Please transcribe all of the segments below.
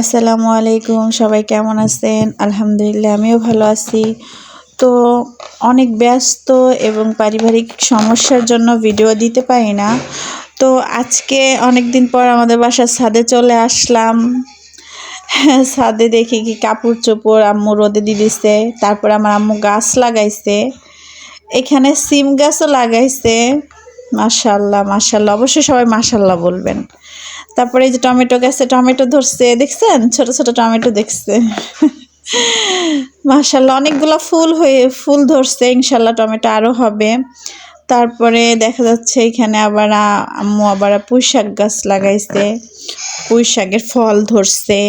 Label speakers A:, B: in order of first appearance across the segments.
A: আসসালামু আলাইকুম, সবাই কেমন আছেন? আলহামদুলিল্লাহ, আমিও ভালো আছি। তো অনেক ব্যস্ত এবং পারিবারিক সমস্যার জন্য ভিডিও দিতে পারি না। তো আজকে অনেক দিন পর আমাদের বাসার ছাদে চলে আসলাম। ছাদে দেখি কি কাপড় চোপড় আম্মু রোদে দিয়ে দিছে, তারপর আমার আম্মু গাছ লাগাইছে। এখানে সিম গাছও লাগাইছে। মাশাল্লাহ মাশাল্লাহ অবশ্যই সবাই মাশাল্লাহ বলবেন। তারপরে এই যে টমেটো গাছে, টমেটো ধরছে, দেখছেন? ছোট ছোট টমেটো দেখছে। মাশাল্লাহ অনেকগুলো ফুল হয়ে, ফুল ধরছে ইনশাল্লাহ টমেটো আরও হবে। তারপরে দেখা যাচ্ছে এখানে আবার আম্মু আবার পুঁই শাক গাছ লাগাইছে। পুঁই শাকের ফল ধরছে।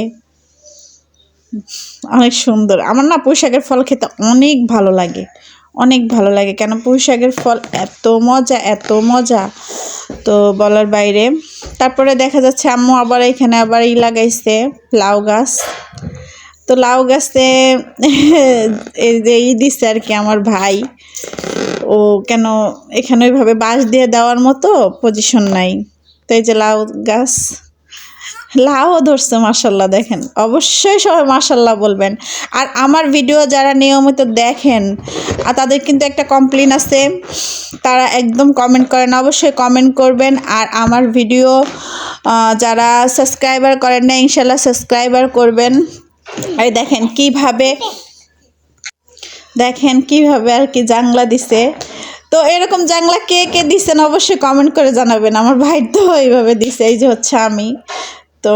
A: অনেক সুন্দর। আমার না পুঁই শাকের ফল খেতে অনেক ভালো লাগে। অনেক ভালো লাগে। কেন পুঁই শাকের ফল এত মজা এত মজা। তো বলার বাইরে তারপরে দেখা যাচ্ছে আম্মু আবার এখানে আবার ই লাগাইছে লাউ গাছ। তো লাউ গাছে এই যে ই দিচ্ছে আর কি আমার ভাই। ও কেন এখানে ওইভাবে বাঁশ দিয়ে দেওয়ার মতো পজিশন নাই। তো এই যে লাউ গাছ। লাউ ধরছে মাসাল্লাহ দেখেন। অবশ্যই সবাই মাসাল্লাহ বলবেন। আর আমার ভিডিও যারা নিয়মিত দেখেন, আর তাদের কিন্তু একটা কমপ্লেন আছে, তারা একদম কমেন্ট করেন, অবশ্যই কমেন্ট করবেন। আর আমার ভিডিও যারা সাবস্ক্রাইবার করেন না ইনশাল্লাহ সাবস্ক্রাইবার করবেন। এই দেখেন কীভাবে দেখেন কীভাবে আর কি জাংলা দিছে। তো এরকম জাংলা কে কে দিছেন, অবশ্যই কমেন্ট করে জানাবেন। আমার ভাই তো এইভাবে দিছে, এই যে হচ্ছে আমি। তো